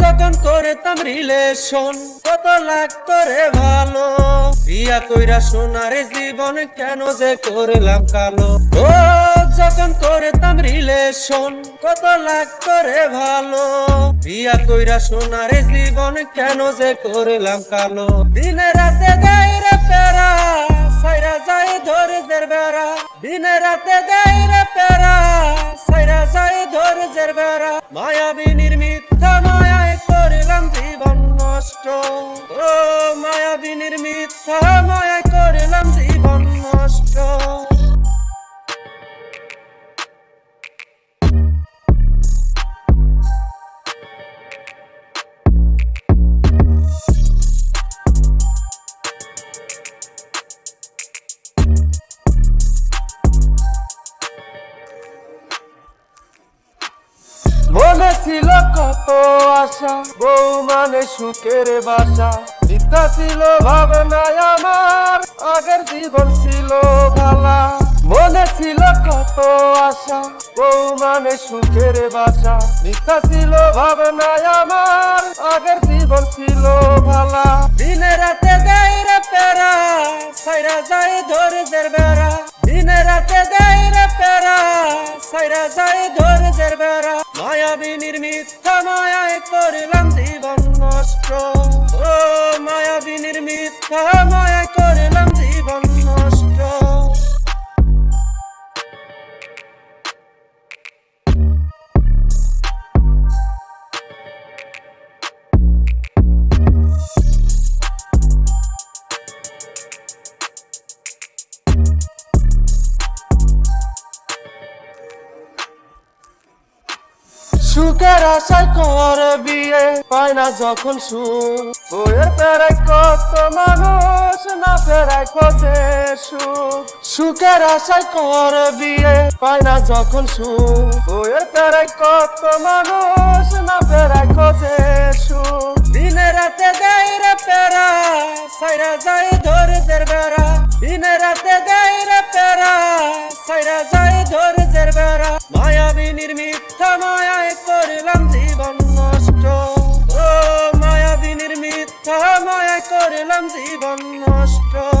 যখন করতাম রিলেশন কত লাগত রে ভালো। বিয়া কইরা সোনার জীবন কেন যে করলাম কালো। ও যখন রিলেশন কত রে ভালো। বিয়া কইরা সোনার জীবন কেন যে করলাম কালো। দিনে রাতে পেরা সাইরা যায় ধৈর্যের বেড়া। দিনে রাতে দেয় রে পেরা সাইরা যায় ধৈর্যের বেড়া। মায়াবিনীর মিথ্যা মনে ছিল কত আশা, বউ মানে সুখের বাসা। মিথ্যা ছিল ভাবনায় আমার, আগের জীবন ছিল ভালা। মনে ছিল কত আশা, বউ মানে সুখের বাসা। মিথ্যা ছিল ভাবনায় আমার, আগের জীবন ছিল ভালা। দিনে রাতে দেয় রে পেরা সাইরা যায় ধৈর্যের বেড়া। দিনে রাতে দেয় রে পেরা সাইরা যায় ধৈর্যের বেড়া। মায়াবিনীর নির্মিত মায়ায় করলাম জীবন নষ্ট। সুখের আশায় কর বিয়ে পায় না যখন সুখ। বইয়ের পেরায় কত মানুষ, না ফেরায় খোঁজে সুখ। সুখের আশায় কর বিয়ে পায় না যখন সুখ। বইয়ের পেরায় কত মানুষ, না ফেরায় খোঁজে সুখ। দিনে রাতে দেয় রে পেরা সাইরা যায় ধৈর্যের বেড়া। nuestro